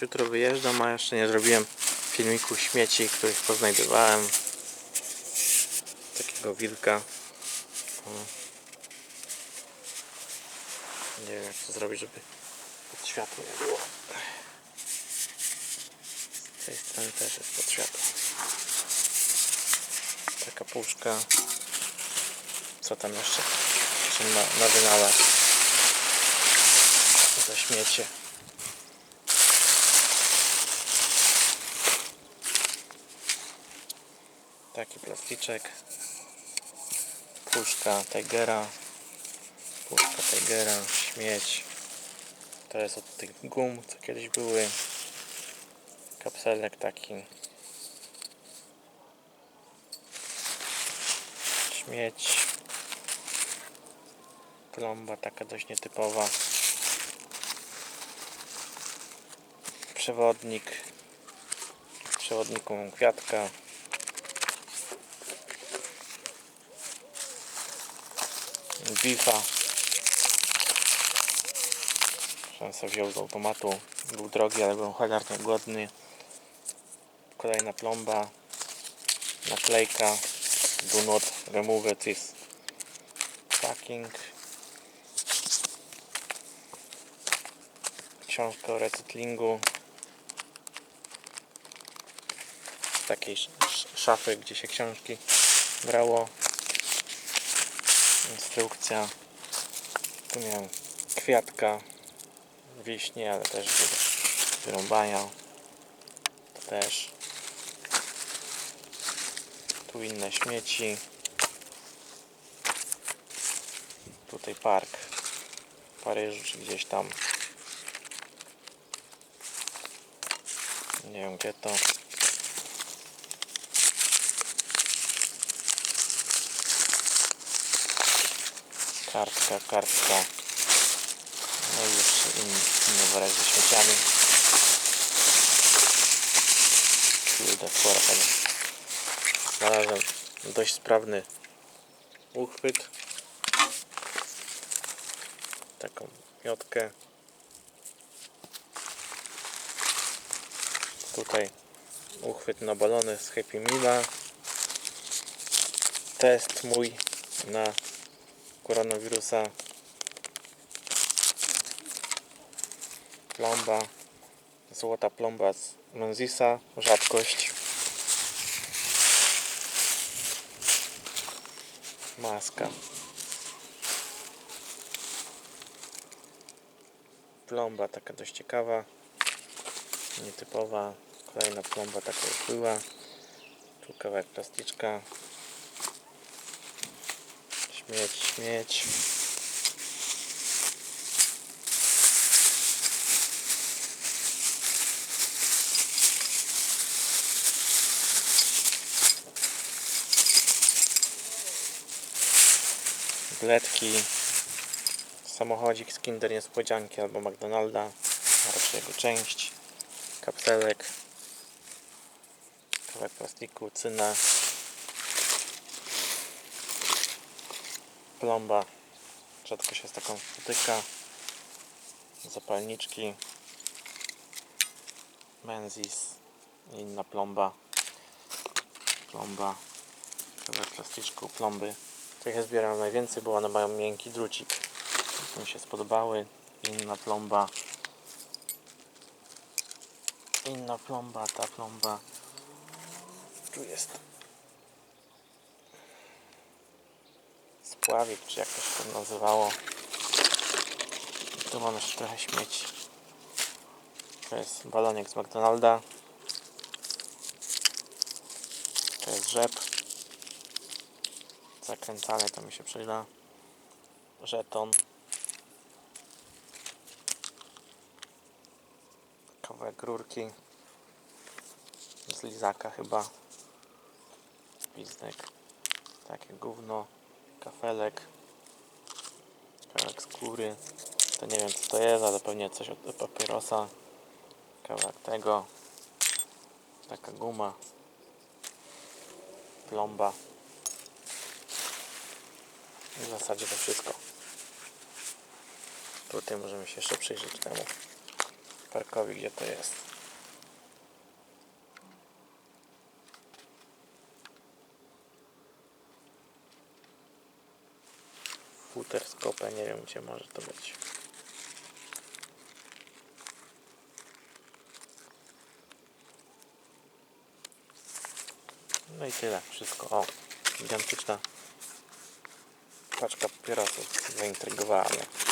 Jutro wyjeżdżam, a jeszcze nie zrobiłem filmiku śmieci, których poznajdowałem. Takiego wilka. Nie wiem jak to zrobić, żeby pod światło nie było. Z tej strony też jest pod światło. Taka puszka. Co tam jeszcze? Czy na, na wynalazł? Za śmiecie. Taki plasticzek. Puszka Tigera. Puszka Tigera. Śmieć. To jest od tych gum, co kiedyś były. Kapselek taki. Śmieć. Plomba taka dość nietypowa. Przewodnik. Przewodniku kwiatka. Bifa. Sobie wziął z automatu. Był drogi, ale byłem cholernie głodny. Kolejna plomba. Naklejka. Do not remove this packing. Książka o recyklingu. Takiej sz- sz- szafy, gdzie się książki brało. Instrukcja. Tu miałem kwiatka. Wiśnie, ale też wy- wyrąbania. To też. Tu inne śmieci. Tutaj park w Paryżu, czy gdzieś tam. Nie wiem gdzie to. Kartka, kartka. No i jeszcze in, inne worek ze śmieciami. Kurde, tego. Znalazłem dość sprawny uchwyt. Taką miotkę. Tutaj uchwyt na balony z Happy Meala. Test mój na koronawirusa. Plomba. Złota plomba z Menzisa. Rzadkość. Maska. Plomba taka dość ciekawa. Nietypowa. Kolejna plomba taka już była. Tu kawałek plasticzka. Śmieć, śmieć. Bledki. Samochodzik z Kinder Niespodzianki albo McDonalda. A raczej jego część. Kapselek. Kawałek plastiku, cyna. Plomba. Rzadko się z taką spotyka. Zapalniczki. Menzies. Inna plomba. Plomba. Kawałek plasticzku, plomby. Tych ja zbieram najwięcej, bo one mają miękki drucik. Mi się spodobały. Inna plomba. Inna plomba, ta plomba. Tu jest spławik, czy jak to się tam nazywało. Tu mam jeszcze trochę śmieci. To jest balonik z McDonalda. To jest rzep. Zakręcany to mi się przyda. Żeton. Kawałek rurki. Z lizaka chyba. Pizdek. Takie gówno. Kafelek. Kawałek skóry. To nie wiem co to jest, ale pewnie coś od papierosa. Kawałek tego. Taka guma. Plomba. I w zasadzie to wszystko. Tutaj możemy się jeszcze przyjrzeć temu. Parkowi, gdzie to jest. Futer skopę, nie wiem gdzie może to być. No i tyle, wszystko. O, gigantyczna paczka papierosów zaintrygowała mnie.